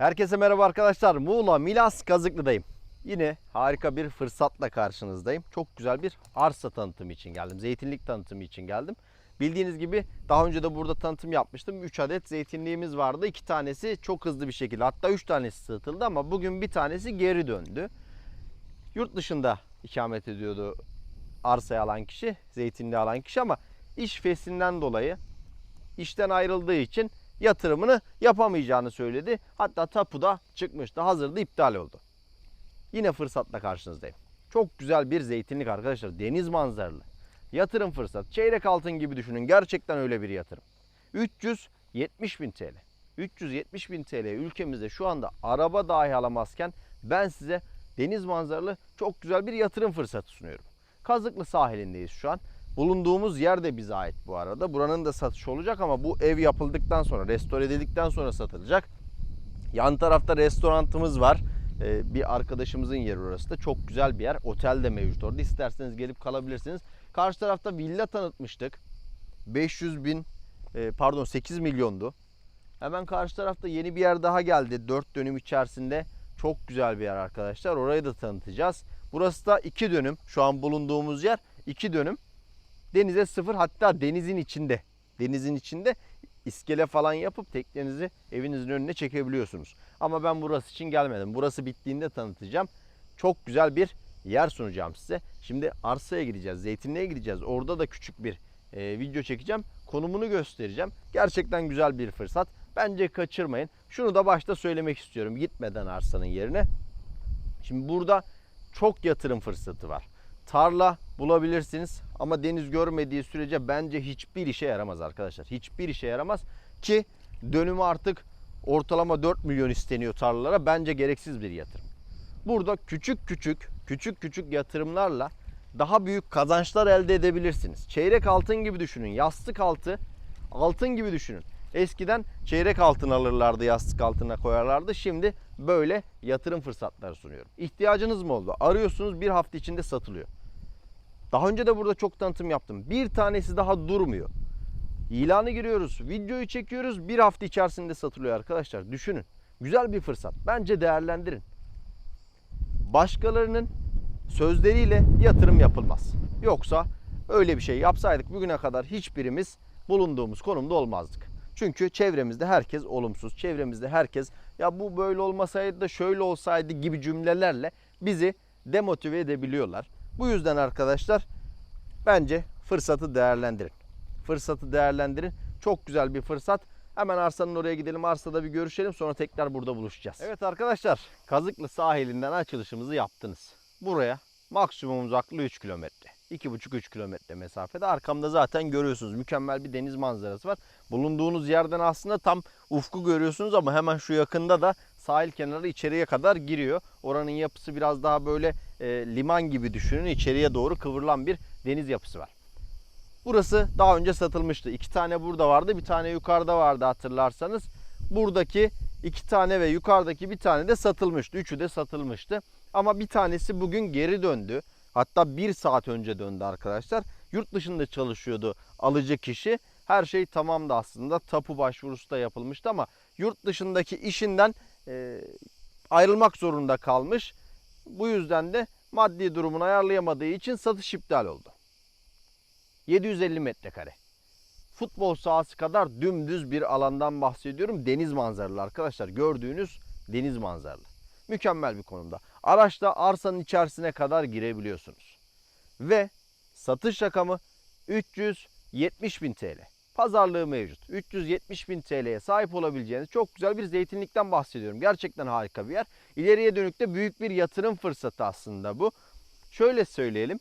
Herkese merhaba arkadaşlar. Muğla Milas Kazıklı'dayım. Yine harika bir fırsatla karşınızdayım. Çok güzel bir arsa tanıtımı için geldim. Zeytinlik tanıtımı için geldim. Bildiğiniz gibi daha önce de burada tanıtım yapmıştım. 3 adet zeytinliğimiz vardı. 2 tanesi çok hızlı bir şekilde hatta 3 tanesi satıldı ama bugün bir tanesi geri döndü. Yurt dışında ikamet ediyordu arsayı alan kişi, zeytinliği alan kişi ama iş fesinden dolayı işten ayrıldığı için yatırımını yapamayacağını söyledi. Hatta tapu da çıkmıştı. Hazırda iptal oldu. Yine fırsatla karşınızdayım. Çok güzel bir zeytinlik arkadaşlar. Deniz manzaralı. Yatırım fırsat. Çeyrek altın gibi düşünün. Gerçekten öyle bir yatırım. 370 bin TL. 370 bin TL ülkemizde şu anda araba dahi alamazken ben size deniz manzaralı çok güzel bir yatırım fırsatı sunuyorum. Kazıklı sahilindeyiz şu an. Bulunduğumuz yer de bize ait bu arada. Buranın da satışı olacak ama bu ev yapıldıktan sonra, restore edildikten sonra satılacak. Yan tarafta restorantımız var. Ee, bir arkadaşımızın yeri orası da. Çok güzel bir yer. Otel de mevcut orada. İsterseniz gelip kalabilirsiniz. Karşı tarafta villa tanıtmıştık. 500 bin, e, pardon 8 milyondu. Hemen karşı tarafta yeni bir yer daha geldi. 4 dönüm içerisinde. Çok güzel bir yer arkadaşlar. Orayı da tanıtacağız. Burası da 2 dönüm. Şu an bulunduğumuz yer 2 dönüm. Denize sıfır hatta denizin içinde. Denizin içinde iskele falan yapıp teknenizi evinizin önüne çekebiliyorsunuz. Ama ben burası için gelmedim. Burası bittiğinde tanıtacağım. Çok güzel bir yer sunacağım size. Şimdi arsaya gideceğiz. Zeytinliğe gideceğiz. Orada da küçük bir e, video çekeceğim. Konumunu göstereceğim. Gerçekten güzel bir fırsat. Bence kaçırmayın. Şunu da başta söylemek istiyorum. Gitmeden arsanın yerine. Şimdi burada çok yatırım fırsatı var. Tarla bulabilirsiniz ama deniz görmediği sürece bence hiçbir işe yaramaz arkadaşlar. Hiçbir işe yaramaz ki dönümü artık ortalama 4 milyon isteniyor tarlalara. Bence gereksiz bir yatırım. Burada küçük küçük küçük küçük yatırımlarla daha büyük kazançlar elde edebilirsiniz. Çeyrek altın gibi düşünün. Yastık altı altın gibi düşünün. Eskiden çeyrek altın alırlardı yastık altına koyarlardı. Şimdi böyle yatırım fırsatları sunuyorum. İhtiyacınız mı oldu? Arıyorsunuz bir hafta içinde satılıyor. Daha önce de burada çok tanıtım yaptım. Bir tanesi daha durmuyor. İlanı giriyoruz, videoyu çekiyoruz. Bir hafta içerisinde satılıyor arkadaşlar. Düşünün. Güzel bir fırsat. Bence değerlendirin. Başkalarının sözleriyle yatırım yapılmaz. Yoksa öyle bir şey yapsaydık bugüne kadar hiçbirimiz bulunduğumuz konumda olmazdık. Çünkü çevremizde herkes olumsuz. Çevremizde herkes ya bu böyle olmasaydı da şöyle olsaydı gibi cümlelerle bizi demotive edebiliyorlar. Bu yüzden arkadaşlar bence fırsatı değerlendirin. Fırsatı değerlendirin. Çok güzel bir fırsat. Hemen arsanın oraya gidelim. Arsada bir görüşelim. Sonra tekrar burada buluşacağız. Evet arkadaşlar. Kazıklı sahilinden açılışımızı yaptınız. Buraya maksimum uzaklığı 3 kilometre. 2,5-3 kilometre mesafede. Arkamda zaten görüyorsunuz. Mükemmel bir deniz manzarası var. Bulunduğunuz yerden aslında tam ufku görüyorsunuz ama hemen şu yakında da sahil kenarı içeriye kadar giriyor. Oranın yapısı biraz daha böyle e, liman gibi düşünün. İçeriye doğru kıvrılan bir deniz yapısı var. Burası daha önce satılmıştı. İki tane burada vardı, bir tane yukarıda vardı hatırlarsanız. Buradaki iki tane ve yukarıdaki bir tane de satılmıştı. Üçü de satılmıştı. Ama bir tanesi bugün geri döndü. Hatta bir saat önce döndü arkadaşlar. Yurt dışında çalışıyordu alıcı kişi. Her şey tamamdı aslında. Tapu başvurusu da yapılmıştı ama yurt dışındaki işinden e, ayrılmak zorunda kalmış. Bu yüzden de maddi durumunu ayarlayamadığı için satış iptal oldu. 750 metrekare. Futbol sahası kadar dümdüz bir alandan bahsediyorum. Deniz manzaralı arkadaşlar. Gördüğünüz deniz manzaralı. Mükemmel bir konumda. Araçla arsanın içerisine kadar girebiliyorsunuz. Ve satış rakamı 370 bin TL. Pazarlığı mevcut. 370 bin TL'ye sahip olabileceğiniz çok güzel bir zeytinlikten bahsediyorum. Gerçekten harika bir yer. İleriye dönük de büyük bir yatırım fırsatı aslında bu. Şöyle söyleyelim.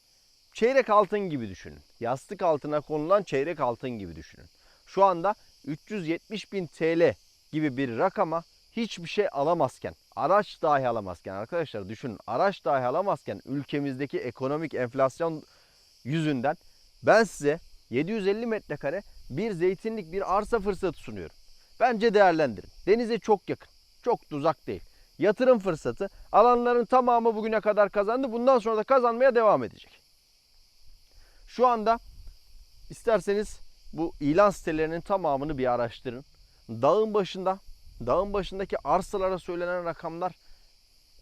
Çeyrek altın gibi düşünün. Yastık altına konulan çeyrek altın gibi düşünün. Şu anda 370 bin TL gibi bir rakama hiçbir şey alamazken, araç dahi alamazken arkadaşlar düşünün araç dahi alamazken ülkemizdeki ekonomik enflasyon yüzünden ben size 750 metrekare bir zeytinlik bir arsa fırsatı sunuyorum. Bence değerlendirin. Denize çok yakın. Çok da değil. Yatırım fırsatı. Alanların tamamı bugüne kadar kazandı. Bundan sonra da kazanmaya devam edecek. Şu anda isterseniz bu ilan sitelerinin tamamını bir araştırın. Dağın başında dağın başındaki arsalara söylenen rakamlar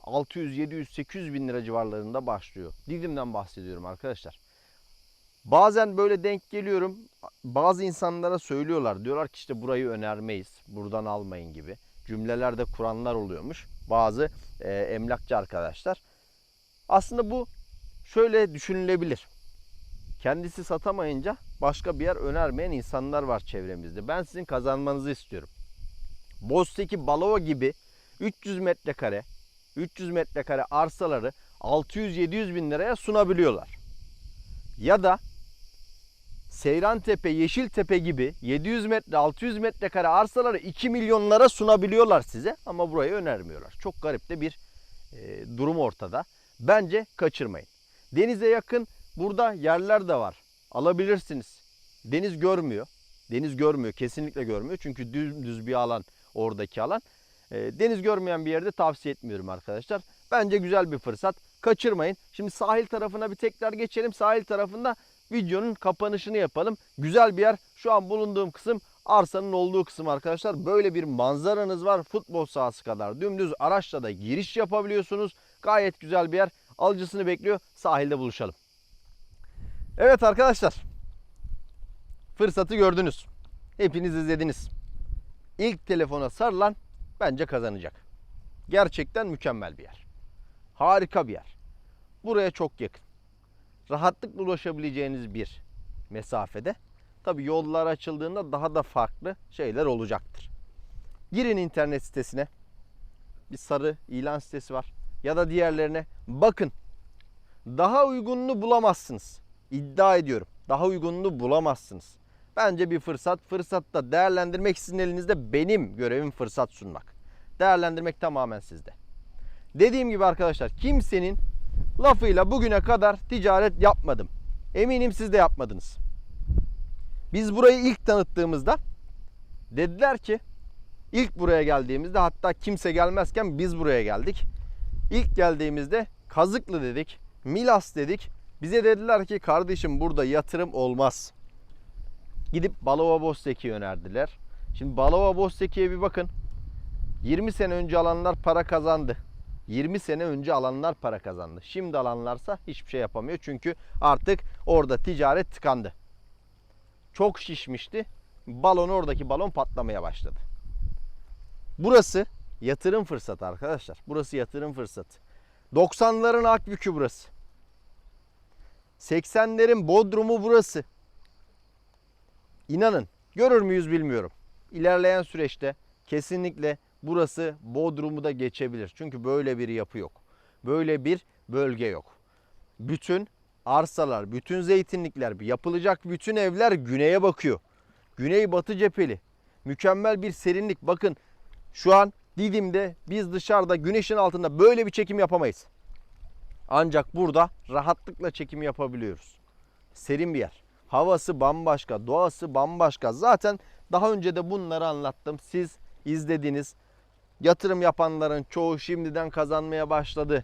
600, 700, 800 bin lira civarlarında başlıyor. Didim'den bahsediyorum arkadaşlar. Bazen böyle denk geliyorum. Bazı insanlara söylüyorlar. Diyorlar ki işte burayı önermeyiz. Buradan almayın gibi. Cümlelerde kuranlar oluyormuş. Bazı e, emlakçı arkadaşlar. Aslında bu şöyle düşünülebilir. Kendisi satamayınca başka bir yer önermeyen insanlar var çevremizde. Ben sizin kazanmanızı istiyorum. Bozteki Balova gibi 300 metrekare 300 metrekare arsaları 600-700 bin liraya sunabiliyorlar. Ya da Seyrantepe, Yeşiltepe gibi 700 metre, 600 metrekare arsaları 2 milyonlara sunabiliyorlar size ama burayı önermiyorlar. Çok garip de bir e, durum ortada. Bence kaçırmayın. Denize yakın burada yerler de var. Alabilirsiniz. Deniz görmüyor. Deniz görmüyor, kesinlikle görmüyor. Çünkü düz bir alan oradaki alan. E, deniz görmeyen bir yerde tavsiye etmiyorum arkadaşlar. Bence güzel bir fırsat. Kaçırmayın. Şimdi sahil tarafına bir tekrar geçelim. Sahil tarafında videonun kapanışını yapalım. Güzel bir yer. Şu an bulunduğum kısım arsanın olduğu kısım arkadaşlar. Böyle bir manzaranız var. Futbol sahası kadar dümdüz araçla da giriş yapabiliyorsunuz. Gayet güzel bir yer. Alıcısını bekliyor. Sahilde buluşalım. Evet arkadaşlar. Fırsatı gördünüz. Hepiniz izlediniz. İlk telefona sarılan bence kazanacak. Gerçekten mükemmel bir yer. Harika bir yer. Buraya çok yakın. Rahatlıkla ulaşabileceğiniz bir mesafede. Tabi yollar açıldığında daha da farklı şeyler olacaktır. Girin internet sitesine. Bir sarı ilan sitesi var. Ya da diğerlerine bakın. Daha uygununu bulamazsınız. İddia ediyorum. Daha uygununu bulamazsınız. Bence bir fırsat. Fırsatta değerlendirmek sizin elinizde benim görevim fırsat sunmak. Değerlendirmek tamamen sizde. Dediğim gibi arkadaşlar kimsenin lafıyla bugüne kadar ticaret yapmadım. Eminim siz de yapmadınız. Biz burayı ilk tanıttığımızda dediler ki ilk buraya geldiğimizde hatta kimse gelmezken biz buraya geldik. İlk geldiğimizde Kazıklı dedik, Milas dedik. Bize dediler ki kardeşim burada yatırım olmaz. Gidip Balova Bosteki'yi önerdiler. Şimdi Balova Bosteki'ye bir bakın. 20 sene önce alanlar para kazandı. 20 sene önce alanlar para kazandı. Şimdi alanlarsa hiçbir şey yapamıyor. Çünkü artık orada ticaret tıkandı. Çok şişmişti. Balon oradaki balon patlamaya başladı. Burası yatırım fırsatı arkadaşlar. Burası yatırım fırsatı. 90'ların Akbükü burası. 80'lerin Bodrum'u burası. İnanın görür müyüz bilmiyorum. İlerleyen süreçte kesinlikle burası Bodrum'u da geçebilir. Çünkü böyle bir yapı yok. Böyle bir bölge yok. Bütün arsalar, bütün zeytinlikler, yapılacak bütün evler güneye bakıyor. Güney batı cepheli. Mükemmel bir serinlik. Bakın şu an Didim'de biz dışarıda güneşin altında böyle bir çekim yapamayız. Ancak burada rahatlıkla çekim yapabiliyoruz. Serin bir yer. Havası bambaşka, doğası bambaşka. Zaten daha önce de bunları anlattım. Siz izlediniz. Yatırım yapanların çoğu şimdiden kazanmaya başladı.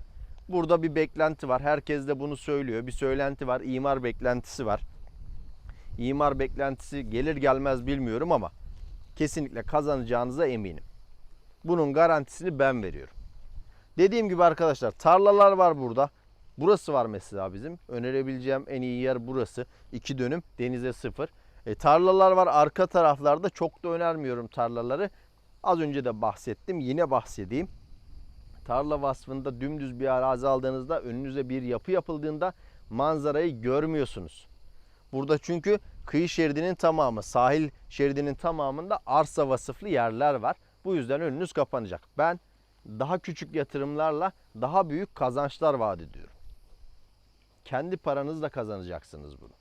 Burada bir beklenti var. Herkes de bunu söylüyor. Bir söylenti var. İmar beklentisi var. İmar beklentisi gelir gelmez bilmiyorum ama kesinlikle kazanacağınıza eminim. Bunun garantisini ben veriyorum. Dediğim gibi arkadaşlar tarlalar var burada. Burası var mesela bizim. Önerebileceğim en iyi yer burası. 2 dönüm denize sıfır. E, tarlalar var arka taraflarda. Çok da önermiyorum tarlaları. Az önce de bahsettim. Yine bahsedeyim. Tarla vasfında dümdüz bir arazi aldığınızda önünüze bir yapı yapıldığında manzarayı görmüyorsunuz. Burada çünkü kıyı şeridinin tamamı, sahil şeridinin tamamında arsa vasıflı yerler var. Bu yüzden önünüz kapanacak. Ben daha küçük yatırımlarla daha büyük kazançlar vaat ediyorum. Kendi paranızla kazanacaksınız bunu.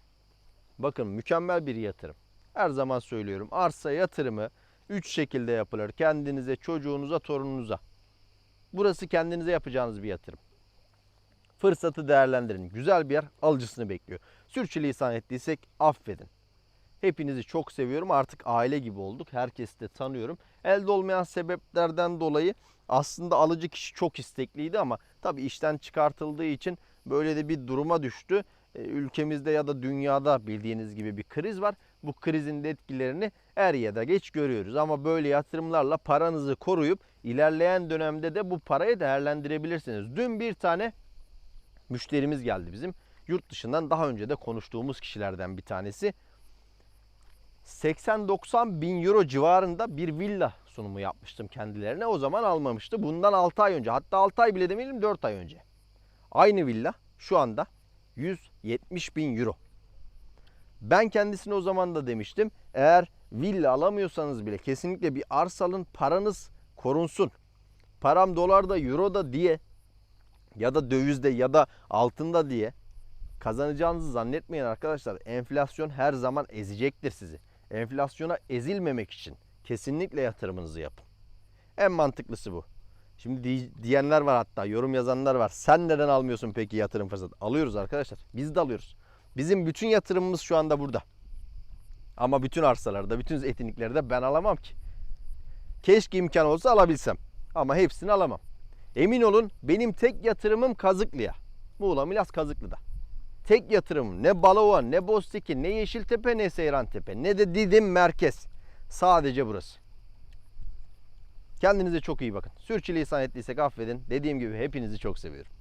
Bakın mükemmel bir yatırım. Her zaman söylüyorum arsa yatırımı 3 şekilde yapılır. Kendinize, çocuğunuza, torununuza. Burası kendinize yapacağınız bir yatırım. Fırsatı değerlendirin. Güzel bir yer alıcısını bekliyor. Sürçülisan ettiysek affedin. Hepinizi çok seviyorum. Artık aile gibi olduk. Herkesi de tanıyorum. Elde olmayan sebeplerden dolayı aslında alıcı kişi çok istekliydi ama tabii işten çıkartıldığı için böyle de bir duruma düştü. Ülkemizde ya da dünyada bildiğiniz gibi bir kriz var. Bu krizin de etkilerini er ya da geç görüyoruz. Ama böyle yatırımlarla paranızı koruyup ilerleyen dönemde de bu parayı değerlendirebilirsiniz. Dün bir tane müşterimiz geldi bizim. Yurt dışından daha önce de konuştuğumuz kişilerden bir tanesi. 80-90 bin euro civarında bir villa sunumu yapmıştım kendilerine. O zaman almamıştı. Bundan 6 ay önce hatta 6 ay bile demeyelim 4 ay önce. Aynı villa şu anda 170 bin euro. Ben kendisine o zaman da demiştim. Eğer villa alamıyorsanız bile kesinlikle bir arsa alın paranız korunsun. Param dolarda euroda diye ya da dövizde ya da altında diye kazanacağınızı zannetmeyin arkadaşlar. Enflasyon her zaman ezecektir sizi. Enflasyona ezilmemek için kesinlikle yatırımınızı yapın. En mantıklısı bu. Şimdi di- diyenler var hatta yorum yazanlar var. Sen neden almıyorsun peki yatırım fırsatı? Alıyoruz arkadaşlar. Biz de alıyoruz. Bizim bütün yatırımımız şu anda burada. Ama bütün arsalarda, bütün zeytinlikleri de ben alamam ki. Keşke imkan olsa alabilsem. Ama hepsini alamam. Emin olun benim tek yatırımım Kazıklı'ya. Muğla Milas Kazıklı'da. Tek yatırımım ne Balova, ne Boztekin, ne Yeşiltepe, ne Seyrantepe, ne de Didim Merkez. Sadece burası. Kendinize çok iyi bakın. Sürçülisan ettiysek affedin. Dediğim gibi hepinizi çok seviyorum.